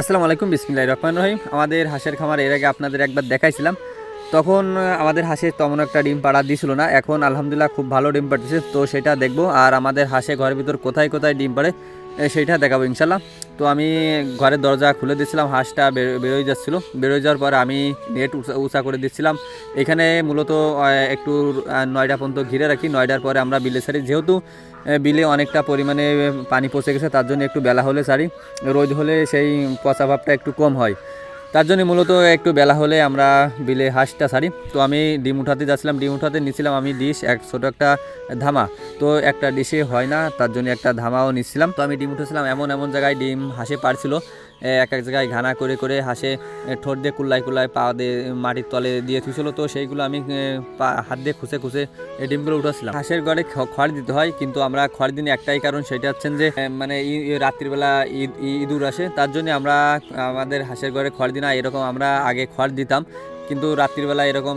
আসসালামু আলাইকুম, বিসমিল্লাহির রহমান রহিম। আমাদের হাঁসের খামার, এর আগে আপনাদের একবার দেখাইছিলাম। তখন আমাদের হাঁসে তেমন একটা ডিম পাড়া দিছিল না। এখন আলহামদুলিল্লাহ খুব ভালো ডিম পাড়তেছে, তো সেটা দেখব। আর আমাদের হাঁসে ঘরের ভিতর কোথায় কোথায় ডিম পাড়ে সেইটা দেখাবো ইনশাল্লাহ। তো আমি ঘরের দরজা খুলে দিচ্ছিলাম হাঁসটা বের- বেরোয় যাচ্ছিল। বেরোয় যাওয়ার পর আমি নেট উঁচা করে দিচ্ছিলাম। এখানে মূলত একটু নয়টা পর্যন্ত ঘিরে রাখি। নয়টার পরে আমরা বিলে ছাড়ি। যেহেতু বিলে অনেকটা পরিমাণে পানি পচে গেছে, তার জন্য একটু বেলা হলে ছাড়ি। রোদ হলে সেই পচা ভাবটা একটু কম হয়। তার জন্য মূলত একটু বেলা হলে আমরা বিলে হাঁসটা ছাড়ি। তো আমি ডিম উঠাতে যাচ্ছিলাম, ডিম উঠাতে নিছিলাম আমি ডিশ, এক ছোটো একটা ধামা। তো একটা ডিশে হয় না, তার জন্য একটা ধামাও নিচ্ছিলাম। তো আমি ডিম উঠেছিলাম, এমন এমন জায়গায় ডিম হাঁসে পারছিল। এক এক জায়গায় ঘানা করে করে হাসে ঠোঁট দিয়ে কুল্লাই কুল্লায় পা দিয়ে, মাটির তলে দিয়ে থুছিল তো সেইগুলো আমি হাত দিয়ে খুঁজে খুঁজে এই ডিমগুলো উঠেছিলাম। হাঁসের ঘরে খড় দিতে হয়, কিন্তু আমরা খড় দিন একটাই কারণ সেটা হচ্ছেন যে মানে রাত্রিবেলা ইঁদুর আসে। তার জন্য আমরা আমাদের হাঁসের ঘরে খড় দিই না এরকম আমরা আগে খড় দিতাম। কিন্তু রাত্রিবেলা এরকম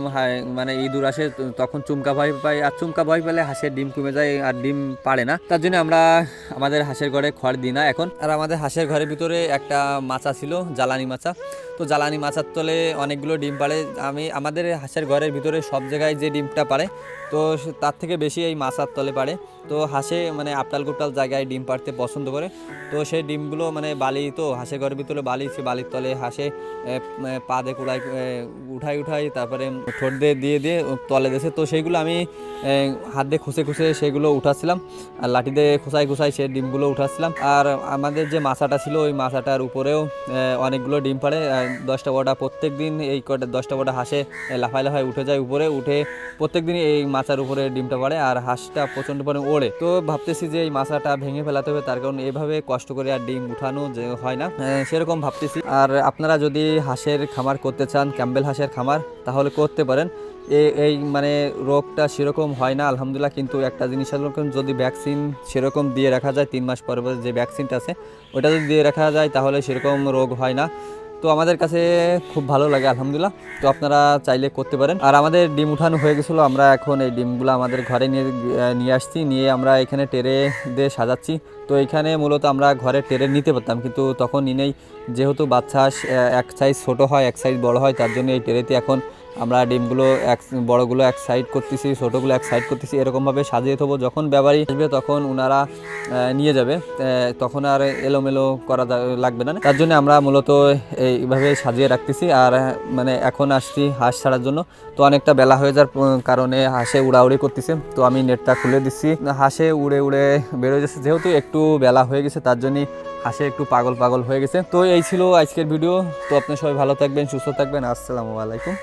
মানে ইঁদুর আসে তখন চুমকা ভয় পায়, আর চুমকা ভয় পেলে হাঁসের ডিম কমে যায় আর ডিম পারে না। তার জন্য আমরা আমাদের হাঁসের ঘরে খড় দিই না এখন। আর আমাদের হাঁসের ঘরের ভিতরে একটা মাচা ছিল, জ্বালানি মাচা। তো জ্বালানি মাছার তলে অনেকগুলো ডিম পাড়ে। আমি, আমাদের হাঁসের ঘরের ভিতরে সব জায়গায় যে ডিমটা পারে তো তার থেকে বেশি এই মাছার তলে পারে তো হাঁসে মানে আপটাল গুপটাল জায়গায় ডিম পাড়তে পছন্দ করে। তো সেই ডিমগুলো মানে বালি, তো হাঁসের ঘরের ভিতরে বালি সে বালির তলে হাঁসে পা দিয়ে কুড়াই উঠাই উঠাই, তারপরে ঠোঁট দিয়ে দিয়ে দিয়ে তলে দিয়েছে। তো সেইগুলো আমি হাত দিয়ে খুঁজে খুঁজে সেগুলো উঠাচ্ছিলাম। আর লাঠি দিয়ে খোঁচাই খোঁচাই সে ডিমগুলো উঠাচ্ছিলাম। আর আমাদের যে মাছাটা ছিল, ওই মাছাটার উপরেও অনেকগুলো ডিম পাড়ে। দশটা বড়া প্রত্যেক দিন এই কটা, দশটা বড়া হাঁসে লাফায় লাফায় উঠে যায় উপরে, উঠে প্রত্যেক দিন এই মাচার উপরে ডিমটা পাড়ে আর হাঁসটা প্রচণ্ড পরিমাণে ওড়ে। তো ভাবতেছি যে এই মাছাটা ভেঙে ফেলাতে হবে, তার কারণ এভাবে কষ্ট করে আর ডিম উঠানো যে হয় না। সেরকম ভাবতেছি। আর আপনারা যদি হাঁসের খামার করতে চান, ক্যাম্বেল হাঁসের খামার, তাহলে করতে পারেন। এই মানে রোগটা সেরকম হয় না, আলহামদুলিল্লাহ, কিন্তু একটা জিনিস যদি ভ্যাকসিন সেরকম দিয়ে রাখা যায়, তিন মাস পরে যে ভ্যাকসিনটা আছে, ওটা যদি দিয়ে রাখা যায়, তাহলে সেরকম রোগ হয় না। তো আমাদের কাছে খুব ভালো লাগে, আলহামদুলিল্লাহ। তো আপনারা চাইলে করতে পারেন। আর আমাদের ডিম উঠানো হয়ে গেছিল, আমরা এখন এই ডিমগুলো আমাদের ঘরে নিয়ে নিয়ে আসছি, নিয়ে আমরা এখানে টেরে দিয়ে সাজাচ্ছি। তো এখানে মূলত আমরা ঘরে টেরে নিতে পারতাম, কিন্তু তখন নিনেই যেহেতু বাচ্চা, এক সাইজ ছোটো হয়, এক সাইজ বড় হয়, তার জন্য এই টেরেতে এখন আমরা ডিমগুলো এক, বড়গুলো এক সাইড করতেছি, ছোটোগুলো এক সাইড করতেছি, এরকমভাবে সাজিয়ে থবো। যখন ব্যাপারী আসবে, তখন ওনারা নিয়ে যাবে। তখন আর এলোমেলো করা লাগবে না। তার জন্য আমরা মূলত এইভাবে সাজিয়ে রাখতেছি। আর মানে এখন আসছি হাঁস ছাড়ার জন্য। তো অনেকটা বেলা হয়ে যাওয়ার কারণে হাঁসে উড়াউড়ি করতেছে। তো আমি নেটটা খুলে দিচ্ছি। হাঁসে উড়ে উড়ে বেরোয় যাচ্ছে। যেহেতু একটু বেলা হয়ে গেছে, তার জন্যই হাঁসে একটু পাগল পাগল হয়ে গেছে। তো এই ছিল আজকের ভিডিও। তো আপনি সবাই ভালো থাকবেন, সুস্থ থাকবেন। আসসালামু আলাইকুম।